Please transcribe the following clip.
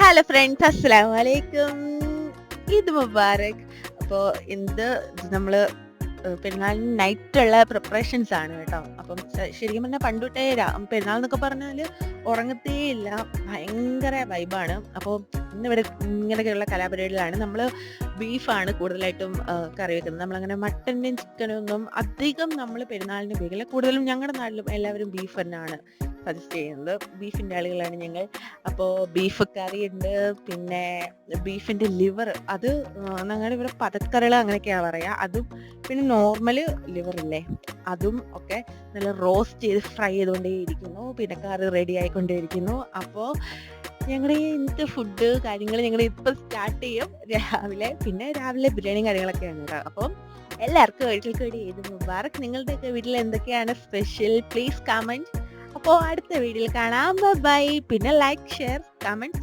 Hello friends അസ്സലാമു അലൈക്കും ഈദ് മുബാറക് അപ്പോൾ എന്ത് നമ്മൾ പെരുന്നാളിന് നൈറ്റുള്ള പ്രിപ്പറേഷൻസ് ആണ് കേട്ടോ. അപ്പം ശരിക്കും പറഞ്ഞാൽ പണ്ടുട്ടേ പെരുന്നാൾ എന്നൊക്കെ പറഞ്ഞാൽ ഉറങ്ങത്തേ ഇല്ല ഭയങ്കര വൈബാണ് അപ്പോൾ ഇന്നിവിടെ ഇങ്ങനെയൊക്കെയുള്ള കലാപരിപാടികളാണ്. നമ്മൾ ബീഫാണ് കൂടുതലായിട്ടും കറി വെക്കുന്നത്. നമ്മളങ്ങനെ മട്ടന്റെയും ചിക്കനും ഒന്നും അധികം നമ്മൾ പെരുന്നാളിന് ഉപയോഗിക്കില്ല. കൂടുതലും ഞങ്ങളുടെ നാട്ടിലും എല്ലാവരും ബീഫ് തന്നെയാണ് സജസ്റ്റ് ചെയ്യുന്നത്. ബീഫിന്റെ ആളുകളാണ് ഞങ്ങൾ. അപ്പോൾ ബീഫ് കറി ഉണ്ട്. പിന്നെ ബീഫിന്റെ ലിവർ. അത് ഞങ്ങളുടെ ഇവിടെ പതക്കറികൾ അങ്ങനെയൊക്കെയാണ് പറയുക. അതും പിന്നെ നോർമൽ ലിവർ ഇല്ലേ? അതും ഒക്കെ നല്ല റോസ്റ്റ് ചെയ്ത് ഫ്രൈ ചെയ്തുകൊണ്ടേയിരിക്കുന്നു പിന്നെ കറി റെഡി ആയിക്കൊണ്ടേയിരിക്കുന്നു അപ്പോൾ ഞങ്ങളുടെ ഇന്നത്തെ ഫുഡ് കാര്യങ്ങൾ ഞങ്ങൾ ഇപ്പോൾ സ്റ്റാർട്ട് ചെയ്യും രാവിലെ. പിന്നെ രാവിലെ ബിരിയാണി കാര്യങ്ങളൊക്കെയാണ് കേട്ടോ. അപ്പം എല്ലാവർക്കും ഒരിക്കൽ കൂടി ഇത് മുബാറക്. നിങ്ങളുടെയൊക്കെ വീട്ടിൽ എന്തൊക്കെയാണ് സ്പെഷ്യൽ? പ്ലീസ് കമന്റ് അപ്പോൾ അടുത്ത വീഡിയോയിൽ കാണാം. ബൈ പിന്നെ ലൈക്ക് ഷെയർ കമന്റ്